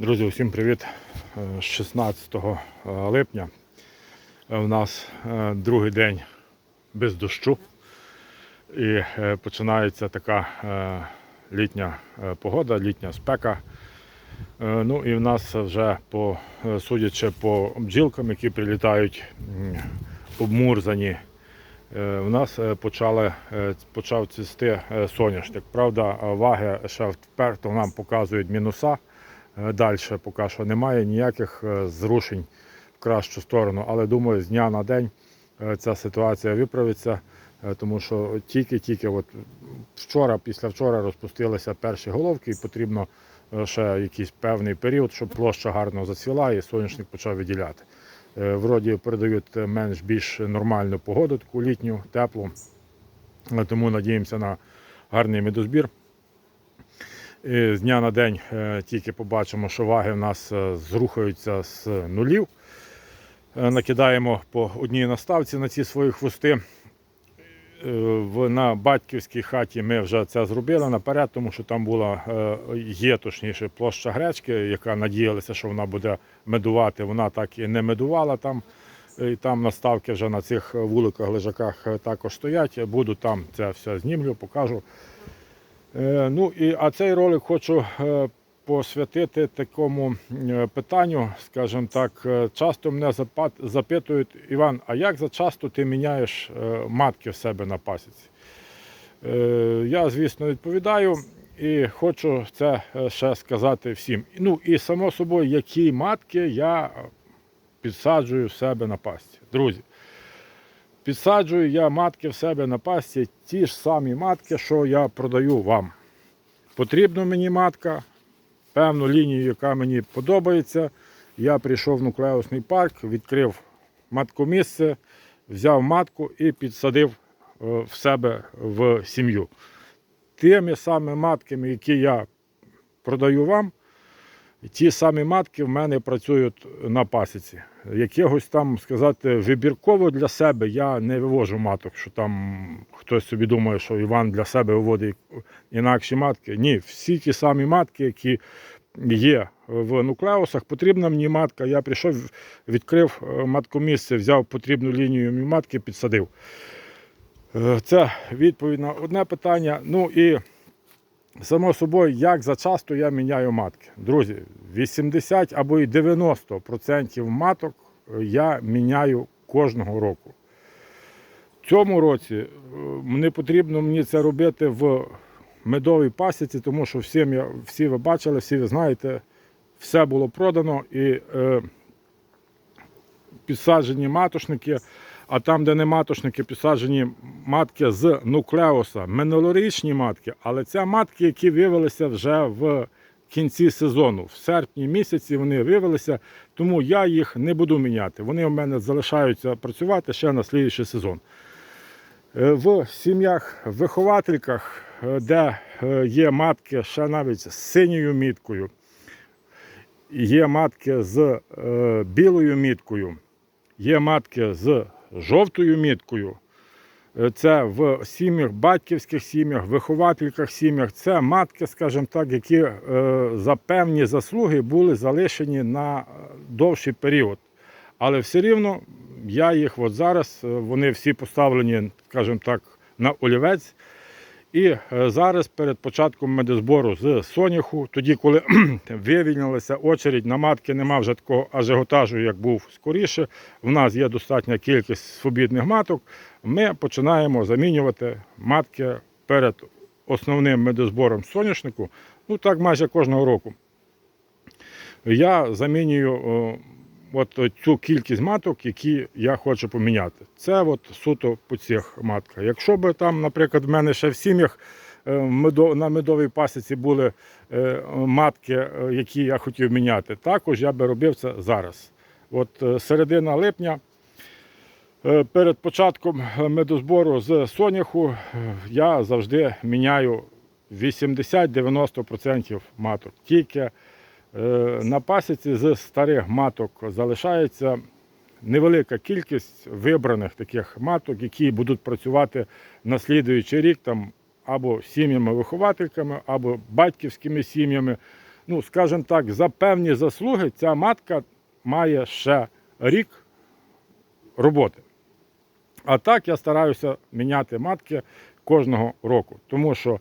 Друзі, усім привіт! Е, 16 липня у нас е, другий день без дощу і е, починається така е, літня е, погода, літня спека. Е, Ну і в нас вже по е, судячи по бджілкам, які прилітають обмурзані, е, в нас е, почали, е, почав цвісти е, соняшник. Правда, е, ваги ще вперто нам показують мінуса. Далі поки що немає ніяких е, зрушень в кращу сторону, але думаю, з дня на день е, ця ситуація виправиться, е, тому що тільки-тільки от вчора, після вчора розпустилися перші головки, і потрібно е, ще якийсь певний період, щоб площа гарно зацвіла і соняшник почав виділяти. Е, Вроді передають менш більш нормальну погоду, таку літню, теплу, Е, тому надіємося на гарний медозбір. І з дня на день е, тільки побачимо, що ваги в нас е, зрухаються з нулів. Е, Накидаємо по одній наставці на ці свої хвости. На батьківській хаті ми вже це зробили наперед, тому що там була є точніше площа гречки, яка надіялася, що вона буде медувати. Вона так і не медувала там. І там наставки вже на цих вуликах, лежаках також стоять. Буду там це все знімлю, покажу. Е, Ну і а цей ролик хочу е, посвятити такому е, питанню, скажімо так, часто мене запитують, Іван, а як за часто ти міняєш матки в себе на пасіці? Я, звісно, відповідаю і хочу це ще сказати всім. Ну і само собою, які матки я підсаджую в себе на пасті. Друзі, підсаджую я матки в себе на пасті, ті ж самі матки, що я продаю вам. Потрібна мені матка, певну лінію, яка мені подобається. Я прийшов в нуклеусний парк, відкрив маткомісце, взяв матку і підсадив е, в себе в сім'ю. Тими самими матками, які я продаю вам, ті самі матки в мене працюють на пасіці. Якогось там, сказати, вибірково для себе я не вивожу маток, що там хтось собі думає, що Іван для себе виводить інакші матки. Ні, всі ті самі матки, які є в нуклеусах, потрібна мені матка. Я прийшов, відкрив е, маткомісце, взяв потрібну лінію матки, підсадив. Е, Це відповідь на одне питання. Ну і Само собою, як зачасто я міняю матки. Друзі, 80 або і 90% маток е, я міняю кожного року. В цьому році е, не потрібно мені це робити в медовій пасіці, тому що всім я, всі ви бачили, всі ви знаєте, все було продано і е, підсаджені матошники, а там, де не матошники, підсаджені матки з нуклеуса, минулорічні матки, але це матки, які виявилися вже в кінці сезону. В серпні місяці вони виявилися, тому я їх не буду міняти. Вони у мене залишаються працювати ще на слідуючий сезон. Е, В сім'ях виховательках, е, де е, є матки ще навіть з синьою міткою, є матки з білою міткою, є матки з жовтою міткою. Е, Це в сім'ях, батьківських сім'ях, виховательках сім'ях. Це матки, скажімо так, які е, за певні заслуги були залишені на е, довший період. Але все рівно я їх от зараз, вони всі поставлені, скажімо так, на олівець. І е, зараз перед початком медозбору з соняху, тоді, коли вивільнилася очередь на матки, нема вже такого ажіотажу, як був скоріше. В нас є достатня кількість свобідних маток. Ми починаємо замінювати матки перед основним медозбором соняшнику. Ну так майже кожного року. Я замінюю от цю кількість маток, які я хочу поміняти. Це от суто по цих матках. Якщо б там, наприклад, в мене ще в сім'ях е, на медовій пасіці були е, матки, е, які я хотів міняти, також я би робив це зараз. От середина липня. Перед початком медозбору з соняху я завжди міняю 80-90% маток. Тільки На пасіці з старих маток залишається невелика кількість вибраних таких маток, які будуть працювати на слідуючий рік там або сім'ями-виховательками, або батьківськими сім'ями. ну, скажімо так, за певні заслуги ця матка має ще рік роботи. А так я стараюся міняти матки кожного року. Тому що,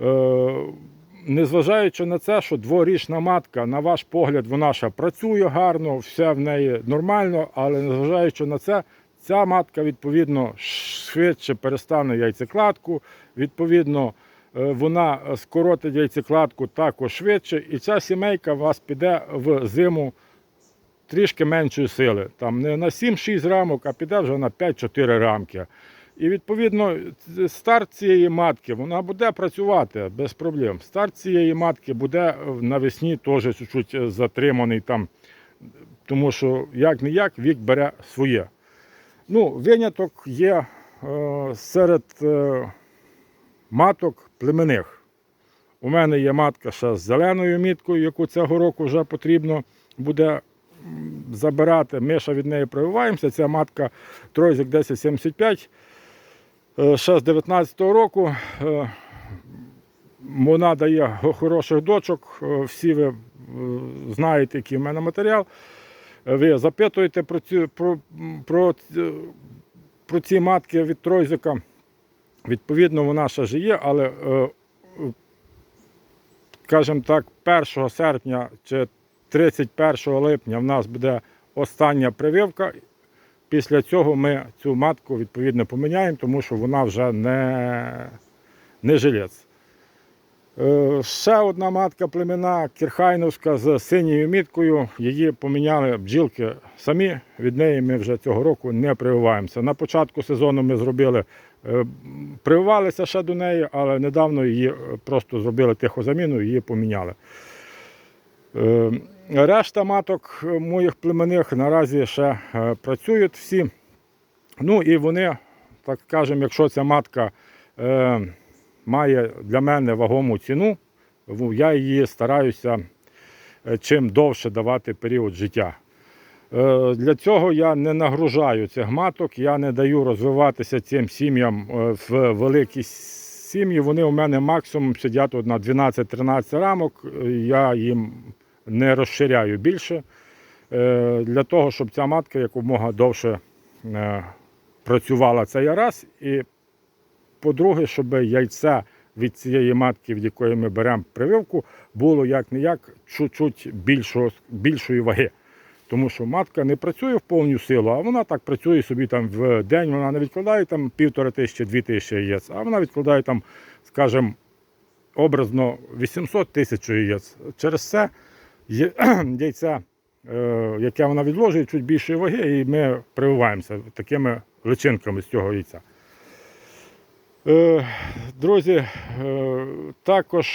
е, незважаючи на це, що дворічна матка, на ваш погляд, вона ще працює гарно, все в неї нормально, але незважаючи на це, ця матка, відповідно, швидше перестане яйцекладку, відповідно, е, вона скоротить яйцекладку також швидше, і ця сімейка у вас піде в зиму трішки меншої сили. Там не на 7-6 рамок, а піде вже на 5-4 рамки. І відповідно старт цієї матки вона буде працювати без проблем. Старт цієї матки буде навесні теж чуть-чуть затриманий там, тому що як не як вік бере своє. Ну, виняток є е, серед е, маток племенних. У мене є матка ще з зеленою міткою, яку цього року вже потрібно буде забирати. Ми ще від неї прививаємося. Ця матка Тройзик 1075. Е, Ще з 19-го року. Е, Вона дає хороших дочок. Е, Всі ви е, знаєте, який в мене матеріал. Е, Ви запитуєте про ці, про, про, про ці матки від Тройзика. Відповідно, вона ще ж є, але, е, скажімо так, 1 серпня чи 31 липня в нас буде остання прививка. Після цього ми цю матку відповідно поміняємо, тому що вона вже не, не жилець. Е, Ще одна матка племена Кірхайновська з синьою міткою. Її поміняли бджілки самі. Від неї ми вже цього року не прививаємося. На початку сезону ми зробили, е, прививалися ще до неї, але недавно її е, просто зробили тихозаміну і її поміняли. Решта маток е, моїх племенних наразі ще е, працюють всі. Ну і вони, так скажемо, якщо ця матка е, має для мене вагому ціну, я її стараюся е, чим довше давати період життя. Е, Для цього я не нагружаю цих маток, я не даю розвиватися цим сім'ям в великі сім'ї. Вони у мене максимум сидять на 12-13 рамок. Я їм не розширяю більше е, для того, щоб ця матка якомога довше е, працювала цей раз. І по-друге, щоб яйце від цієї матки, від якої ми беремо прививку, було як не як чуть-чуть більшої ваги. Тому що матка не працює в повну силу, а вона так працює собі там в день, вона не відкладає там півтора тисячі, дві тисячі яєць, а вона відкладає там, скажімо, образно 800 тисяч яєць. Через це яйця, е, яке вона відложує, чуть більшої ваги, і ми прививаємося такими личинками з цього яйця. Е, Друзі, е, також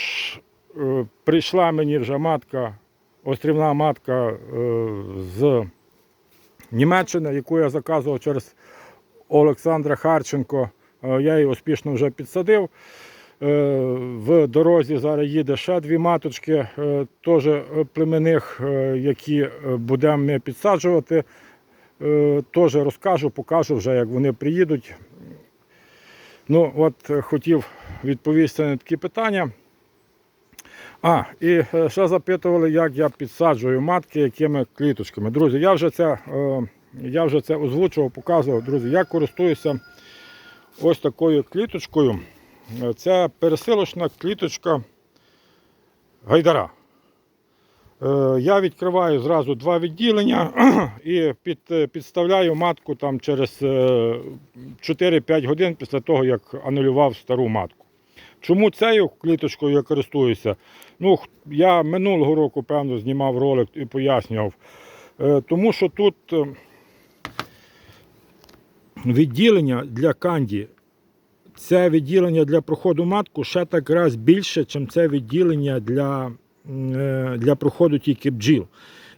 прийшла мені вже матка, острівна матка з Німеччини, яку я заказував через Олександра Харченко. Я її успішно вже підсадив. Е, В дорозі зараз їде ще дві маточки, е, теж племенних, е, які будемо ми підсаджувати. Теж розкажу, покажу вже, як вони приїдуть. Ну, от хотів відповісти на такі питання. А, і ще запитували, як я підсаджую матки, якими кліточками. Друзі, я вже це, я вже це озвучував, показував. Друзі, я користуюся ось такою кліточкою. Е, Це пересилочна кліточка гайдара. Е, Я відкриваю зразу два відділення і під, е, підставляю матку там через е, 4-5 годин після того, як анулював стару матку. Чому цією кліточкою я користуюся? Ну, я минулого року, певно, знімав ролик і пояснював. Е, Тому що тут е, відділення для канді. Це відділення для проходу матку ще так раз більше, ніж це відділення для, е, для проходу тільки бджіл.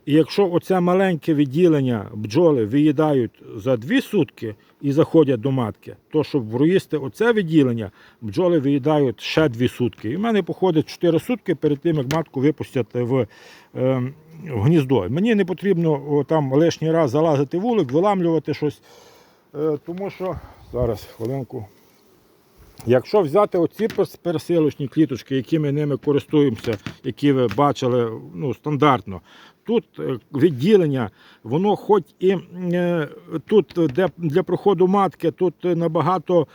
І якщо оце маленьке відділення бджоли виїдають за дві сутки і заходять до матки, то щоб проїсти оце відділення, бджоли виїдають ще дві сутки. І в мене походить 4 сутки перед тим, як матку випустять в, е, в гніздо. Мені не потрібно о, там лишній раз залазити вулик, виламлювати щось. Е, тому що зараз хвилинку. Якщо взяти оці пересилочні кліточки, які ми ними користуємося, які ви бачили ну, стандартно, тут е, відділення, воно хоч і е, тут де для проходу матки, тут е, набагато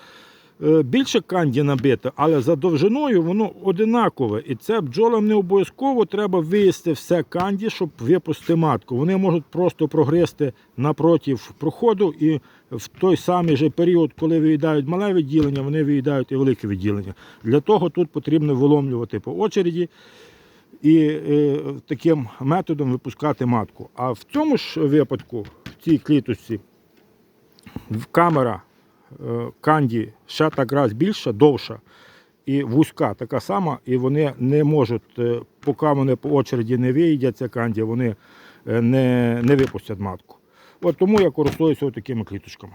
більше канді набито, але за довжиною воно одинакове. І це бджолам не обов'язково треба виїсти все канді, щоб випустити матку. Вони можуть просто прогризти напротив проходу і в той самий же період, коли виїдають мале відділення, вони виїдають і велике відділення. Для того тут потрібно виломлювати по очереді і е, таким методом випускати матку. А в цьому ж випадку, в цій кліточці, камера е, канді ще так раз більша, довша і вузька така сама, і вони не можуть, е, поки вони по очереді не виїдять канді, вони е, не, не випустять матку. От тому я користуюся такими кліточками.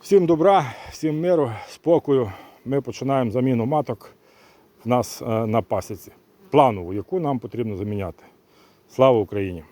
Всім добра, всім миру, спокою. Ми починаємо заміну маток в нас е, на пасіці. Планову, яку нам потрібно заміняти. Слава Україні!